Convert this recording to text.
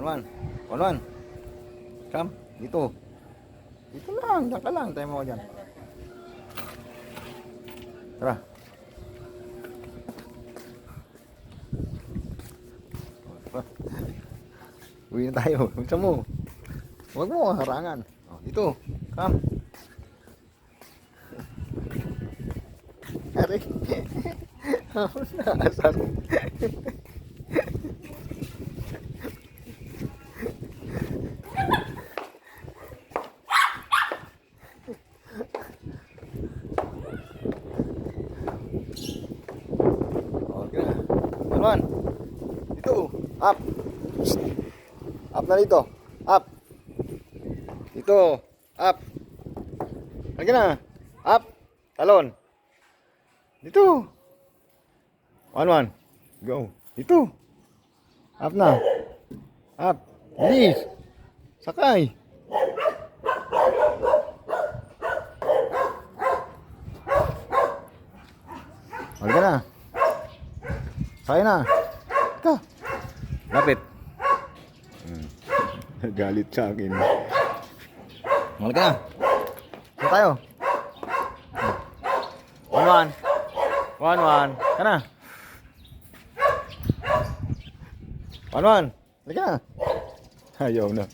One, one. Come. Dito. Dito lang. Diyan ka lang. Tayo mo dyan. Tara. Uwi na tayo. Gusto mo. Huwag mo harangan. Oh, dito. Come. Ari. Ako na. Asan? Okay na. Naman. Dito. Up. Up na dito. Up. Dito. Up. Halika na. Up. Talon. Dito. One, one. Go. Dito. Up na. Up. Bilis. Sakay. Halika na. Sakay na. Ika. Lapit. Hmm. Galit sa akin. Halika na. Saan tayo? One, one. One, one. Ka na. One, one. Halika na. Ayaw na.